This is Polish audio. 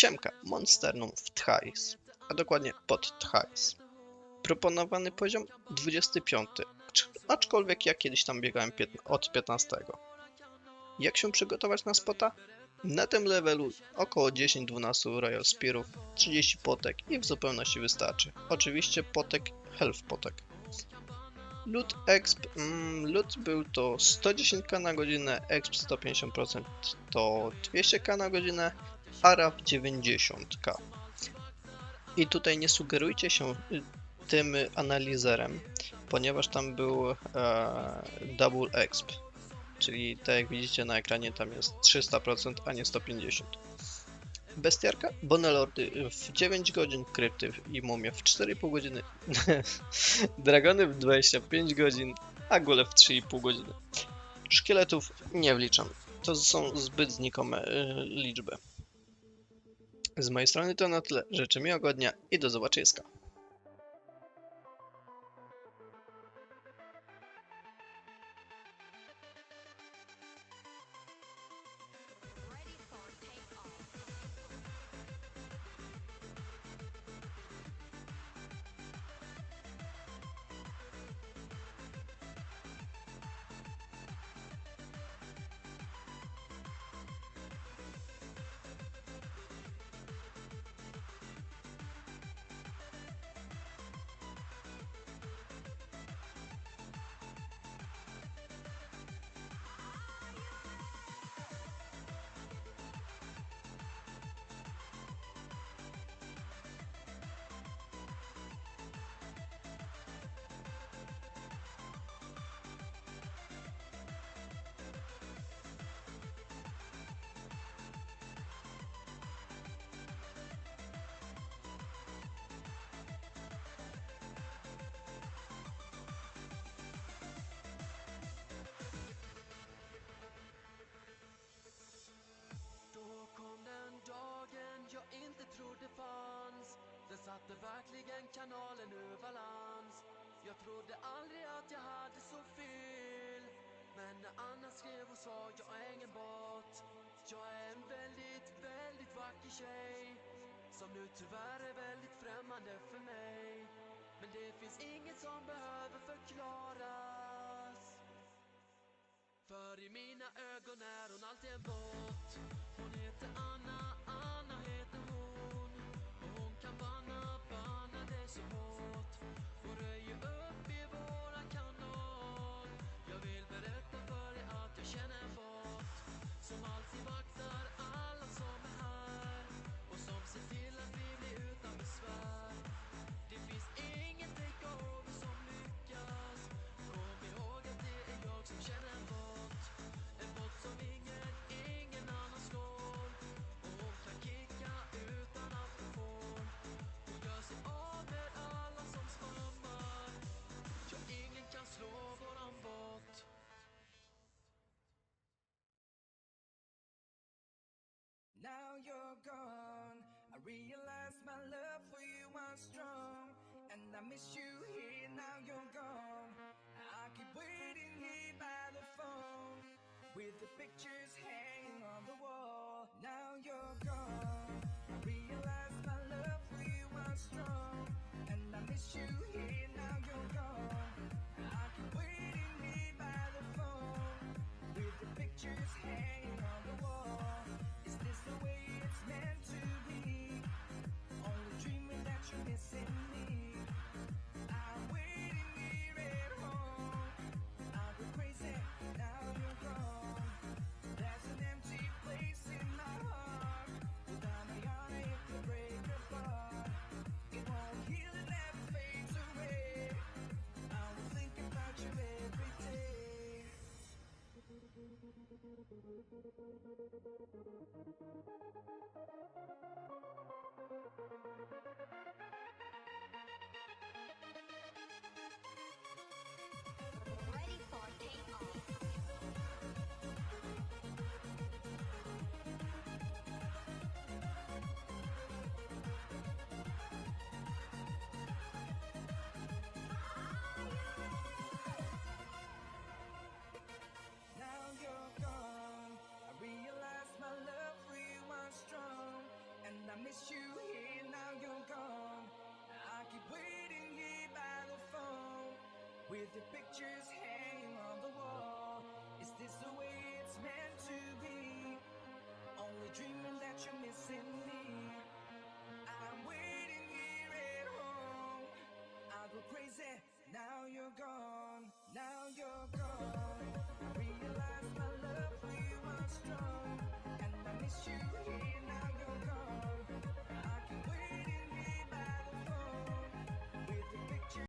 Siemka, Monsternum w Tchais, a dokładnie pod Tchais. Proponowany poziom 25, cz- aczkolwiek ja kiedyś tam biegałem od 15. Jak się przygotować na spota? Na tym levelu około 10-12 Royal Spearów, 30 potek i w zupełności wystarczy. Oczywiście potek, health potek. Loot exp, mm, loot był to 110k na godzinę, exp 150% to 200k na godzinę, Arab 90k. I tutaj nie sugerujcie się y, tym analizerem, ponieważ tam był e, double exp, czyli tak jak widzicie na ekranie tam jest 300%, a nie 150%. Bestiarka, Bonelordy w 9 godzin, Krypty i Mumie w 4,5 godziny, Dragony w 25 godzin, a Gule w 3,5 godziny. Szkieletów nie wliczam, to są zbyt znikome y, liczby. Z mojej strony to na tyle. Życzę miłego dnia i do zobaczyska. Satte verkligen kanalen ur balans. Jag trodde aldrig att jag hade så fel. Men när Anna skrev och sa jag är ingen bot. Jag är en väldigt, väldigt vacker tjej Som nu tyvärr är väldigt främmande för mig. Men det finns inget som behöver förklaras. För i mina ögon är hon alltid en bot. Hon heter Anna, Anna realize my love for you was strong. And I miss you here, now you're gone. I keep waiting here by the phone. With the pictures hanging on the wall. Now you're gone. I realize my love for you was strong. And I miss you here, now you're gone. Thank you. Miss you here, now you're gone. I keep waiting here by the phone with your pictures hanging on the wall. Is this the way it's meant to be? Only dreaming that you're missing me. I'm waiting here at home. I go crazy. Now you're gone.